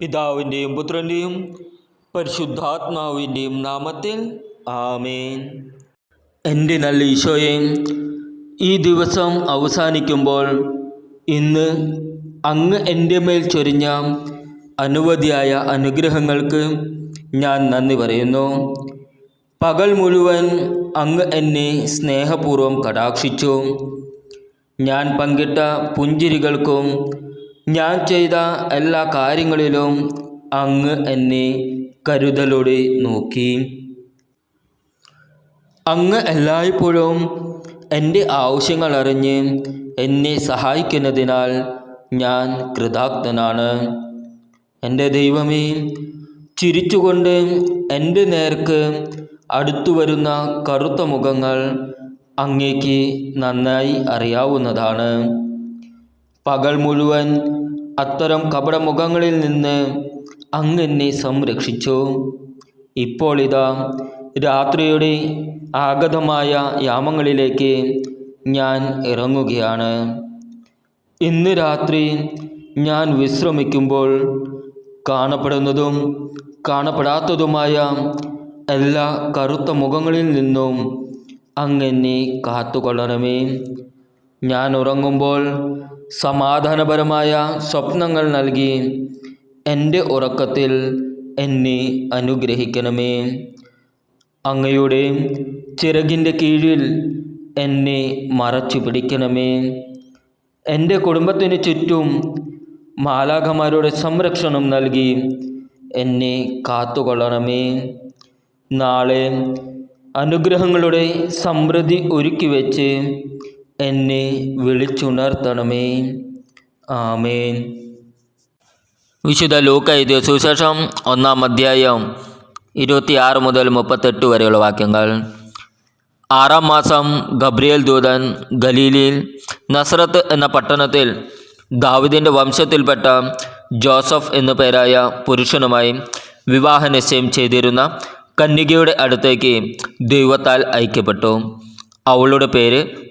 പിതാവിന്റെയും പുത്രന്റെയും പരിശുദ്ധാത്മാവിന്റെയും നാമത്തിൽ ആമേൻ. എന്റെ നല്ല ഈശോയെ ഈ ദിവസം അവസാനിക്കുമ്പോൾ ഇന്ന് അങ്ങ് എന്റെ മേൽ ചൊരിഞ്ഞ അനവധിയായ അനുഗ്രഹങ്ങൾക്ക് ഞാൻ നന്ദി പറയുന്നു. പകൽ മുഴുവൻ അങ്ങ് എന്നെ സ്നേഹപൂർവം കടാക്ഷിച്ചു. ഞാൻ പങ്കിട്ട പുഞ്ചിരികൾക്കും ഞാൻ ചെയ്ത എല്ലാ കാര്യങ്ങളിലും അങ്ങ് എന്നെ കരുതലോടെ നോക്കി. അങ്ങ് എല്ലായ്പ്പോഴും എന്റെ ആവശ്യങ്ങൾ അറിഞ്ഞ് എന്നെ സഹായിക്കുന്നതിനാൽ ഞാൻ കൃതാർത്ഥനാണ് എന്റെ ദൈവമേ ചിരിച്ചുകൊണ്ട് എന്റെ നേർക്ക് അടുത്തു വരുന്ന കറുത്ത മുഖങ്ങൾ അങ്ങേക്ക് നന്നായി അറിയാവുന്നതാണ്. പകൽ മുഴുവൻ അത്തരം കപടമുഖങ്ങളിൽ നിന്ന് അങ്ങ് എന്നെ സംരക്ഷിച്ചു. ഇപ്പോൾ ഇതാ രാത്രിയുടെ ആഗതമായ യാമങ്ങളിലേക്ക് ഞാൻ ഇറങ്ങുകയാണ്. ഇന്ന് രാത്രി ഞാൻ വിശ്രമിക്കുമ്പോൾ കാണപ്പെടുന്നതും കാണപ്പെടാത്തതുമായ എല്ലാ കറുത്ത മുഖങ്ങളിൽ നിന്നും അങ്ങെന്നെ കാത്തുകൊള്ളണമേ. ഞാൻ ഉറങ്ങുമ്പോൾ സമാധാനപരമായ സ്വപ്നങ്ങൾ നൽകി എന്റെ ഉറക്കത്തിൽ എന്നെ അനുഗ്രഹിക്കണമേ. അങ്ങയുടെ ചിറകിന്റെ കീഴിൽ എന്നെ മറച്ചു പിടിക്കണമേ. എന്റെ കുടുംബത്തിന് ചുറ്റും മാലാഖമാരുടെ സംരക്ഷണം നൽകി എന്നെ കാത്തുകൊള്ളണമേ. നാളെ അനുഗ്രഹങ്ങളുടെ സമൃദ്ധി ഒരുക്കി വെച്ച് എന്നെ വിളിച്ചുണർത്തണമേ. ആമേൻ. വിശുദ്ധ ലൂക്ക സുശേഷം ഒന്നാം അധ്യായം ഇരുപത്തിയാറ് മുതൽ മുപ്പത്തെട്ട് വരെയുള്ള വാക്യങ്ങൾ. ആറാം മാസം ഗബ്രിയേൽ ദൂതൻ ഗലീലിൽ നസ്രത്ത് എന്ന പട്ടണത്തിൽ ദാവിദിന്റെ വംശത്തിൽപ്പെട്ട ജോസഫ് എന്നു പേരായ പുരുഷനുമായി വിവാഹ നിശ്ചയം ചെയ്തിരുന്ന കന്യകയുടെ അടുത്തേക്ക് ദൈവത്താൽ ഐക്യപ്പെട്ടു അവളുടെ പേര്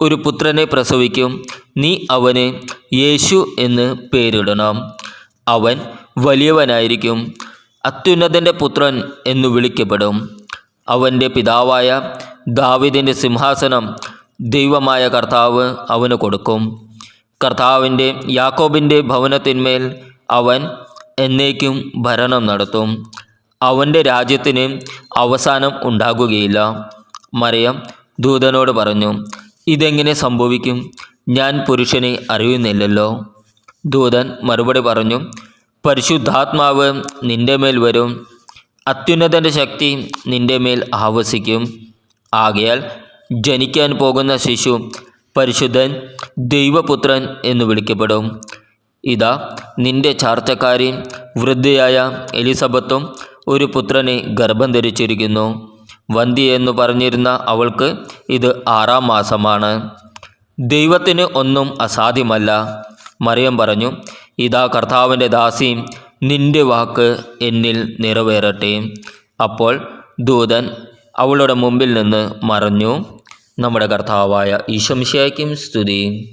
ഒരു പുത്രനെ പ്രസവിക്കും. നീ അവന് യേശു എന്ന് പേരിടണം. അവൻ വലിയവനായിരിക്കും. അത്യുന്നതന്റെ പുത്രൻ എന്നു വിളിക്കപ്പെടും. അവന്റെ പിതാവായ ദാവിദിന്റെ സിംഹാസനം ദൈവമായ കർത്താവ് അവന് കൊടുക്കും. കർത്താവിന്റെ യാക്കോബിന്റെ ഭവനത്തിന്മേൽ അവൻ എന്നേക്കും ഭരണം നടത്തും. അവന്റെ രാജ്യത്തിന് അവസാനം ഉണ്ടാകുകയില്ല. മറിയം ദൂതനോട് പറഞ്ഞു ഇതെങ്ങനെ സംഭവിക്കും? ഞാൻ പുരുഷനെ അറിയുന്നില്ലല്ലോ. ദൂതൻ മറുപടി പറഞ്ഞു പരിശുദ്ധാത്മാവ് നിന്റെ മേൽ വരും. അത്യുന്നതന്റെ ശക്തി നിന്റെ മേൽ ആവസിക്കും. ആകയാൽ ജനിക്കാൻ പോകുന്ന ശിശു പരിശുദ്ധൻ ദൈവപുത്രൻ എന്ന് വിളിക്കപ്പെടും. ഇതാ നിന്റെ ചാർച്ചക്കാരി വൃദ്ധയായ എലിസബത്തും ഒരു പുത്രനെ ഗർഭം ധരിച്ചിരിക്കുന്നു. വന്തി എന്ന് പറഞ്ഞിരുന്ന അവൾക്ക് ഇത് ആറാം മാസമാണ്. ദൈവത്തിന് ഒന്നും അസാധ്യമല്ല. മറിയം പറഞ്ഞു ഇതാ കർത്താവിന്റെ ദാസി നിന്റെ വാക്ക് എന്നിൽ നിറവേറട്ടെ. അപ്പോൾ ദൂതൻ അവളുടെ മുമ്പിൽ നിന്ന് മറഞ്ഞു. നമ്മുടെ കർത്താവായ ഈശംശയ്ക്കും സ്തുതി.